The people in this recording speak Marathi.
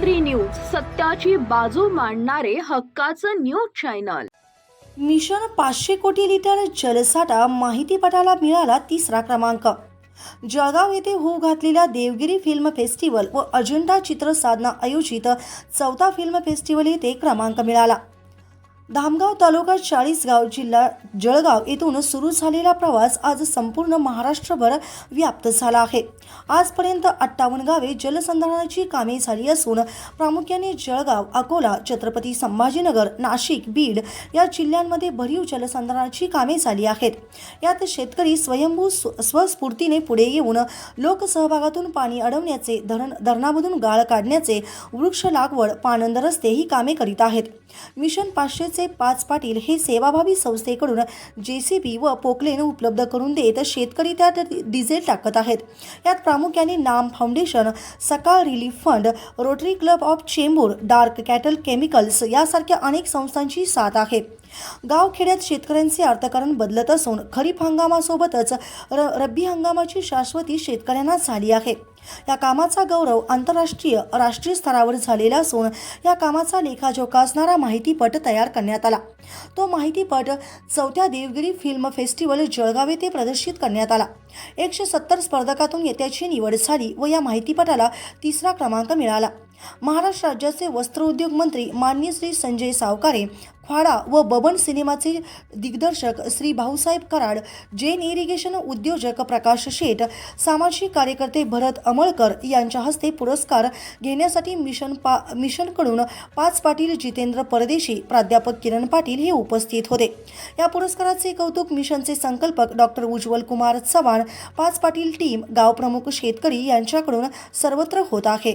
थ्री न्यूज सत्याची बाजू मांडणारे हक्काचं न्यूज चॅनल. मिशन पाचशे कोटी लिटर जलसाठा माहितीपटाला मिळाला तिसरा क्रमांक. जळगाव येथे होऊ घातलेल्या देवगिरी फिल्म फेस्टिवल व अजिंठा चित्र साधना आयोजित चौथा फिल्म फेस्टिवल येथे क्रमांक मिळाला. धामगाव तालुका चाळीसगाव जिल्हा जळगाव येथून सुरू झालेला प्रवास आज संपूर्ण महाराष्ट्रभर व्याप्त झाला आहे. आजपर्यंत अठ्ठावन्न गावे जलसंधारणाची कामे झाली असून प्रामुख्याने जळगाव अकोला छत्रपती संभाजीनगर नाशिक बीड या जिल्ह्यांमध्ये भरीव जलसंधारणाची कामे झाली आहेत. यात शेतकरी स्वयंभू स्व- स्वस्फूर्तीने पुढे येऊन लोकसहभागातून पाणी अडवण्याचे धरण धरणामधून गाळ काढण्याचे वृक्ष लागवड पाणंद रस्ते ही कामे करीत आहेत. मिशन संस्थेचे पाच पाटील हे सेवाभावी संस्थेकडून जे सी बी व पोकलेन उपलब्ध करून देत शेतकरी त्यात डिझेल टाकत आहेत. यात प्रामुख्याने Naam foundation Sakal relief fund Rotary club of Chembur Dorf Ketal chemicals यासारख्या अनेक संस्थांची साथ आहे. गावखेड्यात शेतकऱ्यांचे अर्थकारण बदलत असून खरीप हंगामासोबतच र रब्बी हंगामाची शाश्वती शेतकऱ्यांना झाली आहे. या कामाचा गौरव आंतरराष्ट्रीय राष्ट्रीय स्तरावर झालेला असून या कामाचा लेखाजोखा असणारा माहितीपट तयार करण्यात आला. तो माहितीपट चौथ्या देवगिरी फिल्म फेस्टिवल जळगाव येथे प्रदर्शित करण्यात आला. एकशे सत्तर स्पर्धकातून येत्याची निवड झाली व या माहितीपटाला तिसरा क्रमांक मिळाला. महाराष्ट्र राज्याचे वस्त्रोद्योग मंत्री मान्य श्री संजय सावकारे ख्वाडा व बबन सिनेमाचे दिग्दर्शक श्री भाऊसाहेब कराड जैन इरिगेशन उद्योजक प्रकाश शेठ सामाजिक कार्यकर्ते भरत अमळकर यांच्या हस्ते पुरस्कार घेण्यासाठी मिशन पा मिशनकडून पाच पाटील जितेंद्र परदेशी प्राध्यापक किरण पाटील हे उपस्थित होते. या पुरस्काराचे कौतुक मिशनचे संकल्पक डॉक्टर उज्ज्वल कुमार चव्हाण पाच पाटील टीम गावप्रमुख शेतकरी यांच्याकडून सर्वत्र होत आहे.